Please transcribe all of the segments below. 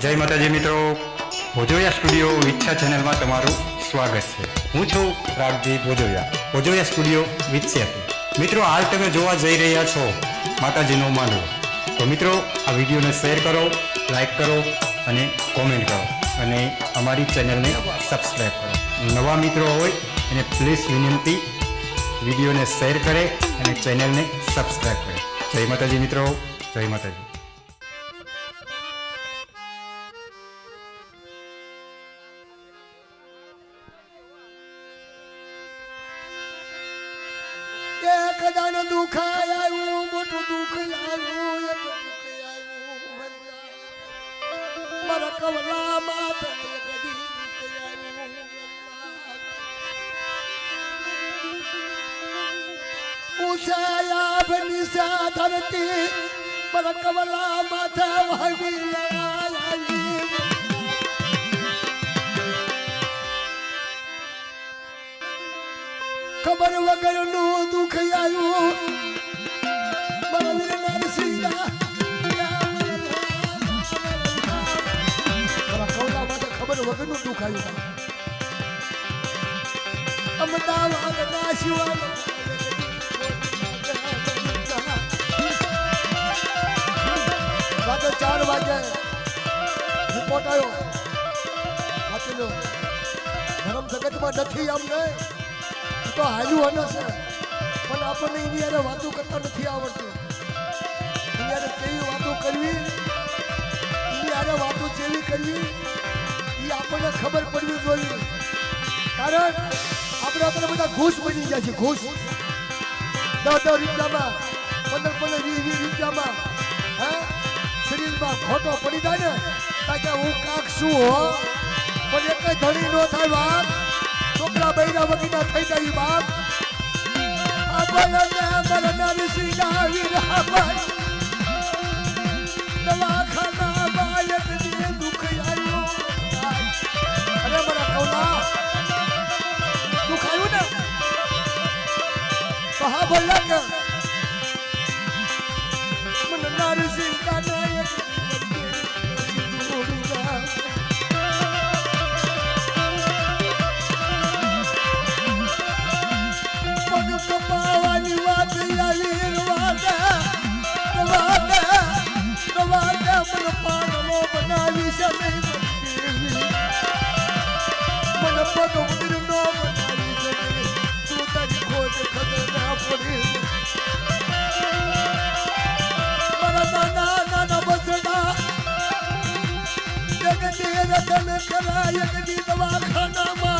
જય માતાજી મિત્રો. ભોજોયા સ્ટુડિયો વિચ્છા ચેનલમાં તમારું સ્વાગત છે. હું છું રાગજી ભોજોયા. ભોજોયા સ્ટુડિયો વિત્સ્યા મિત્રો, હાલ તમે જોવા જઈ રહ્યા છો માતાજીનો માંડવો તો મિત્રો, આ વિડીયોને શેર કરો, લાઈક કરો અને કોમેન્ટ કરો. અને અમારી ચેનલને સબસ્ક્રાઈબ કરો. નવા મિત્રો હોય, એને પ્લીઝ વિનંતી વિડીયોને શેર કરે અને ચેનલને સબસ્ક્રાઈબ કરે. જય માતાજી મિત્રો. જય માતાજી. એક દાન આવ્યું, મોટું દુઃખ આવ્યું. મારા કવલા દુઃખ ઉષાયા ભનિસા ધરતી મારા કવલા માથે વાવી આવી ખબર વગરનું દુઃખ આવ્યું મારા વીર નરસિંહા મારા કવલા માટે ખબર વગરનું દુઃખ આવ્યું અમદાવાદ ના શિવાલ રાતે ચાર વાગે રિપોર્ટ આવ્યો. ધર્મ જગતમાં નથી આમ નહીં તો હાલ્યું હને છે. પણ આપણને એની યારે વાતો કરતા નથી આવડતું. એની યારે કેવી વાતો કરવી, એની યારે વાતો જેવી કરવી, એ આપણને ખબર પડવી જોઈએ. કારણ આપણે આપણે બધા ઘૂસ બની ગયા છે ઘૂસ. દસ દસ રૂપિયામાં, પંદર પંદર વીસ વીસ રૂપિયામાં, હે? શરીરમાં ખોટો પડી જાય ને કારણ કે હું કાક શું હો? પણ એક ધણી નો થાય વાત. છોકરા બૈરા વગીના થઈ જાય બાપ. આપણને મરના ઋષિના વીરાભાઈ દવાખાના બાયક દિને દુખ આવ્યું અરે મારા કૌલા દુખ આવ્યું ને? કહા બોલ્યા કે મરના ઋષિના નાયક મને પગ ઉતરનો બનાવી તું તારી ખોજ ખબર ના પડી મારા નાના નાના બસડા જગતી રતન કરાય જગતી દવાખાનામાં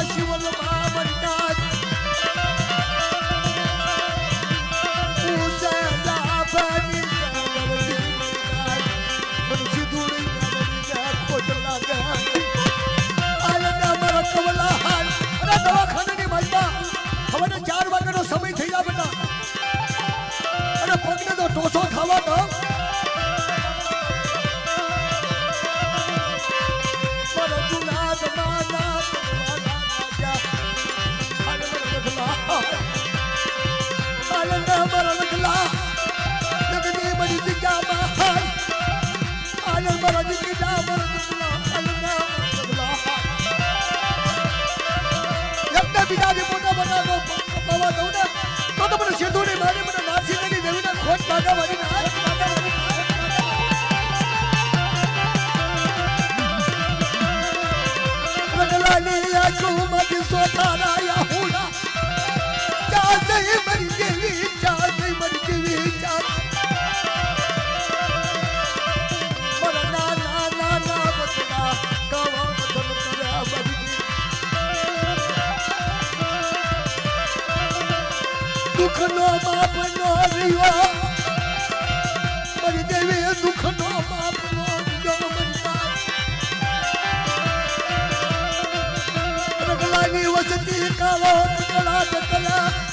વસતી કાવો રગલા રગલા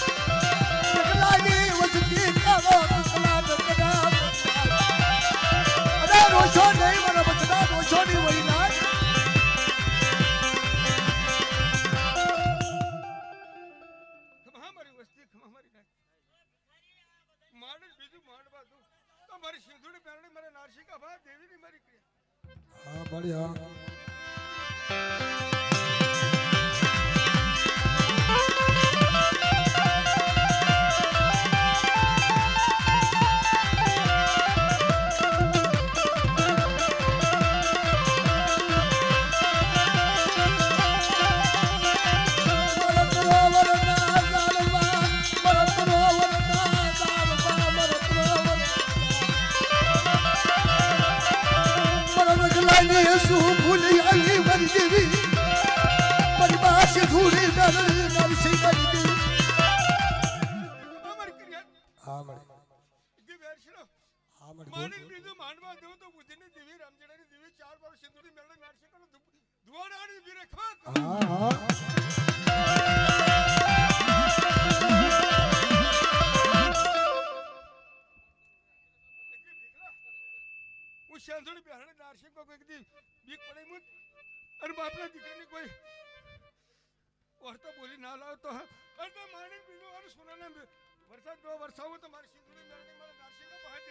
માંડવા તું તો મારી સિંધુડી પેરણી મારે નારસિકા ભા દેવીની મારી ક્રિયા. હા મળ્યા શું لي આવી મંદિરી મારી પાસે ધૂળી નરળી નરસિંહ કરી દી અમારી ક્રિયા હા મળે દી વેરશલો હા મળે માની બીજું માનવા દેવું તો બુદ્ધિની દેવી રામચંદ્રની દેવી ચાર વાર સિંદૂરી મેળે નારશે કરો દુવાડાની દેવી હું શાંતોડી બેહાડે નારશે કો કોઈ દી બીક પડે મત અને બાપના દીકરાને કોઈ વાર્તા બોલી ના લાવ તો અને માની બીજું અને સોનાના વરસાદ દો વરસાવો તો મારી સિંદૂરી મેળે